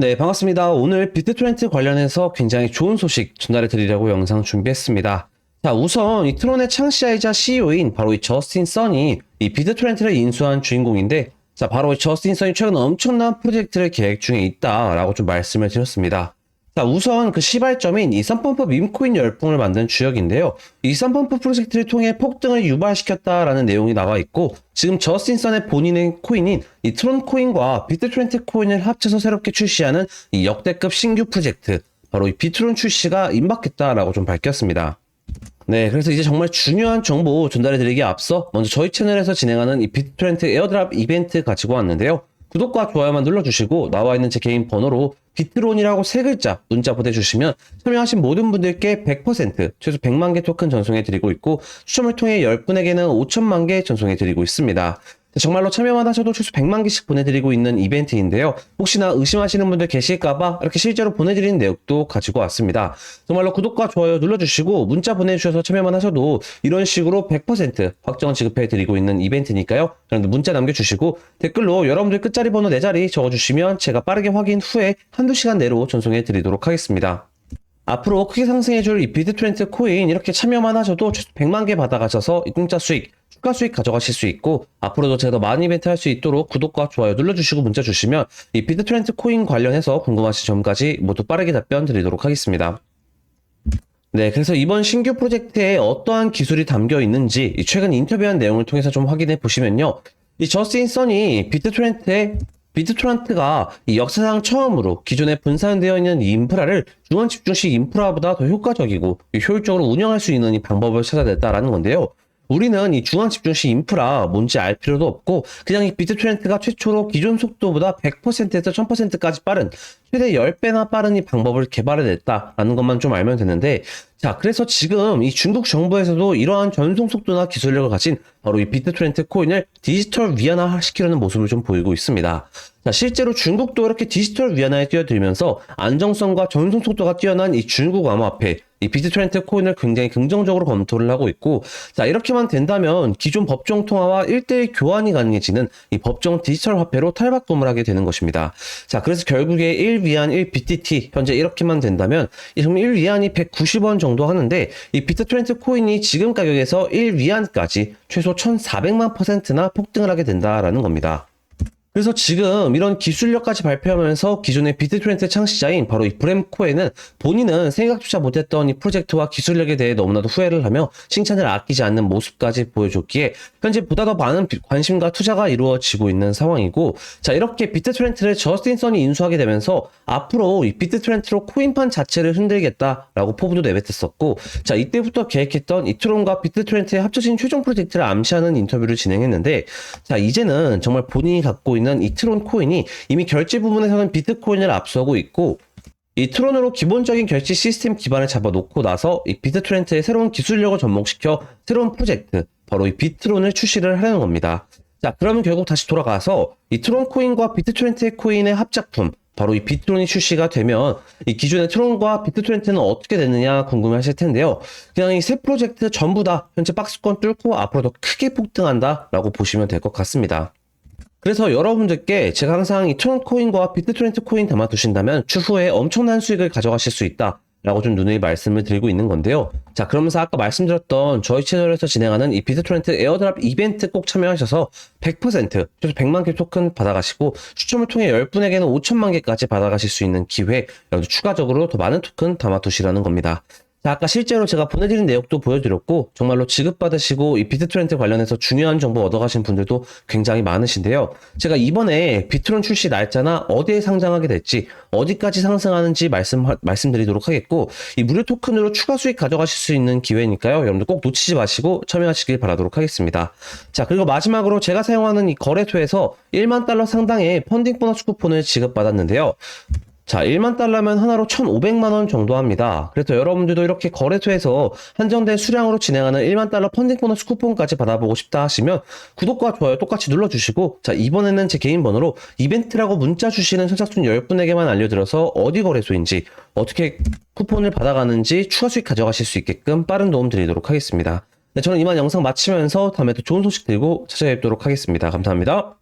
네, 반갑습니다. 오늘 비트 트렌트 관련해서 굉장히 좋은 소식 전달해 드리려고 영상 준비했습니다. 자, 우선 이 트론의 창시자이자 CEO인 바로 이 저스틴 선이 이 비트 트렌트를 인수한 주인공인데, 자, 바로 이 저스틴 선이 최근 엄청난 프로젝트를 계획 중에 있다라고 좀 말씀을 드렸습니다. 자, 우선 그 시발점인 이 썬펌프 밈코인 열풍을 만든 주역인데요. 이 썬펌프 프로젝트를 통해 폭등을 유발시켰다라는 내용이 나와 있고, 지금 저스틴 선의 본인의 코인인 이 트론 코인과 비트트렌트 코인을 합쳐서 새롭게 출시하는 이 역대급 신규 프로젝트, 바로 이 비트론 출시가 임박했다라고 좀 밝혔습니다. 네, 그래서 이제 정말 중요한 정보 전달해드리기에 앞서 먼저 저희 채널에서 진행하는 이 비트트렌트 에어드랍 이벤트 가지고 왔는데요. 구독과 좋아요만 눌러주시고 나와 있는 제 개인 번호로 비트론이라고 세 글자 문자 보내주시면 참여하신 모든 분들께 100% 최소 100만 개 토큰 전송해 드리고 있고 추첨을 통해 10분에게는 5천만 개 전송해 드리고 있습니다. 정말로 참여만 하셔도 최소 100만 개씩 보내드리고 있는 이벤트인데요. 혹시나 의심하시는 분들 계실까봐 이렇게 실제로 보내드리는 내역도 가지고 왔습니다. 정말로 구독과 좋아요 눌러주시고 문자 보내주셔서 참여만 하셔도 이런 식으로 100% 확정 지급해드리고 있는 이벤트니까요. 여러분들 문자 남겨주시고 댓글로 여러분들 끝자리 번호 4자리 적어주시면 제가 빠르게 확인 후에 한두 시간 내로 전송해드리도록 하겠습니다. 앞으로 크게 상승해줄 이 비트트렌트 코인 이렇게 참여만 하셔도 최소 100만 개 받아가셔서 이 공짜 수익, 추가 수익 가져가실 수 있고 앞으로도 제가 더 많은 이벤트 할 수 있도록 구독과 좋아요 눌러주시고 문자 주시면 이 비트 트렌트 코인 관련해서 궁금하신 점까지 모두 빠르게 답변 드리도록 하겠습니다. 네, 그래서 이번 신규 프로젝트에 어떠한 기술이 담겨 있는지 이 최근 인터뷰한 내용을 통해서 좀 확인해 보시면요. 이 저스틴 선이 비트트렌트의 비트트렌트가 이 역사상 처음으로 기존에 분산되어 있는 이 인프라를 중앙 집중식 인프라보다 더 효과적이고 효율적으로 운영할 수 있는 이 방법을 찾아냈다라는 건데요. 우리는 이 중앙 집중식 인프라 뭔지 알 필요도 없고 그냥 이 비트 트렌트가 최초로 기존 속도보다 100%에서 1000%까지 빠른 최대 10배나 빠른 이 방법을 개발해냈다라는 것만 좀 알면 되는데 자 그래서 지금 이 중국 정부에서도 이러한 전송 속도나 기술력을 가진 바로 이 비트트렌트 코인을 디지털 위안화 시키려는 모습을 좀 보이고 있습니다. 자 실제로 중국도 이렇게 디지털 위안화에 뛰어들면서 안정성과 전송 속도가 뛰어난 이 중국 암호화폐 이 비트트렌트 코인을 굉장히 긍정적으로 검토를 하고 있고 자 이렇게만 된다면 기존 법정 통화와 1대1 교환이 가능해지는 이 법정 디지털 화폐로 탈바꿈을 하게 되는 것입니다. 자 그래서 결국에 1위안 1BTT 현재 이렇게만 된다면 이 지금 1위안이 190원 정도 하는데 이 비트트렌트 코인이 지금 가격에서 1위안까지 최소 1,400만 퍼센트나 폭등을 하게 된다라는 겁니다. 그래서 지금 이런 기술력까지 발표하면서 기존의 비트트렌트 창시자인 바로 이 브램 코에는 본인은 생각조차 못했던 이 프로젝트와 기술력에 대해 너무나도 후회를 하며 칭찬을 아끼지 않는 모습까지 보여줬기에 현재 보다 더 많은 비- 관심과 투자가 이루어지고 있는 상황이고 자 이렇게 비트트렌트를 저스틴 선이 인수하게 되면서 앞으로 이 비트트렌트로 코인판 자체를 흔들겠다라고 포부도 내뱉었었고 자 이때부터 계획했던 이트론과 비트트렌트의 합쳐진 최종 프로젝트를 암시하는 인터뷰를 진행했는데 자 이제는 정말 본인이 갖고 있는 이 트론 코인이 이미 결제 부분에서는 비트코인을 앞서고 있고 이 트론으로 기본적인 결제 시스템 기반을 잡아놓고 나서 이 비트트렌트의 새로운 기술력을 접목시켜 새로운 프로젝트 바로 이 비트론을 출시를 하려는 겁니다. 자 그러면 결국 다시 돌아가서 이 트론 코인과 비트트렌트 코인의 합작품 바로 이 비트론이 출시가 되면 이 기존의 트론과 비트트렌트는 어떻게 되느냐 궁금해하실 텐데요. 그냥 이 세 프로젝트 전부 다 현재 박스권 뚫고 앞으로 더 크게 폭등한다라고 보시면 될 것 같습니다. 그래서 여러분들께 제가 항상 이 트론 코인과 비트트렌트 코인 담아두신다면 추후에 엄청난 수익을 가져가실 수 있다. 라고 좀 누누이 말씀을 드리고 있는 건데요. 자, 그러면서 아까 말씀드렸던 저희 채널에서 진행하는 이 비트트렌트 에어드랍 이벤트 꼭 참여하셔서 100% 최소 100만 개 토큰 받아가시고 추첨을 통해 10분에게는 5천만 개까지 받아가실 수 있는 기회, 추가적으로 더 많은 토큰 담아두시라는 겁니다. 자, 아까 실제로 제가 보내드린 내역도 보여드렸고, 정말로 지급받으시고, 이 비트트렌트 관련해서 중요한 정보 얻어가신 분들도 굉장히 많으신데요. 제가 이번에 비트론 출시 날짜나 어디에 상장하게 될지, 어디까지 상승하는지 말씀, 말씀드리도록 하겠고, 이 무료 토큰으로 추가 수익 가져가실 수 있는 기회니까요. 여러분들 꼭 놓치지 마시고 참여하시길 바라도록 하겠습니다. 자, 그리고 마지막으로 제가 사용하는 이 거래소에서 1만 달러 상당의 펀딩 보너스 쿠폰을 지급받았는데요. 자, 1만 달러면 하나로 1,500만 원 정도 합니다. 그래서 여러분들도 이렇게 거래소에서 한정된 수량으로 진행하는 1만 달러 펀딩 보너스 쿠폰까지 받아보고 싶다 하시면 구독과 좋아요 똑같이 눌러주시고 자, 이번에는 제 개인 번호로 이벤트라고 문자 주시는 선착순 10분에게만 알려드려서 어디 거래소인지 어떻게 쿠폰을 받아가는지 추가 수익 가져가실 수 있게끔 빠른 도움 드리도록 하겠습니다. 네, 저는 이만 영상 마치면서 다음에 또 좋은 소식 들고 찾아뵙도록 하겠습니다. 감사합니다.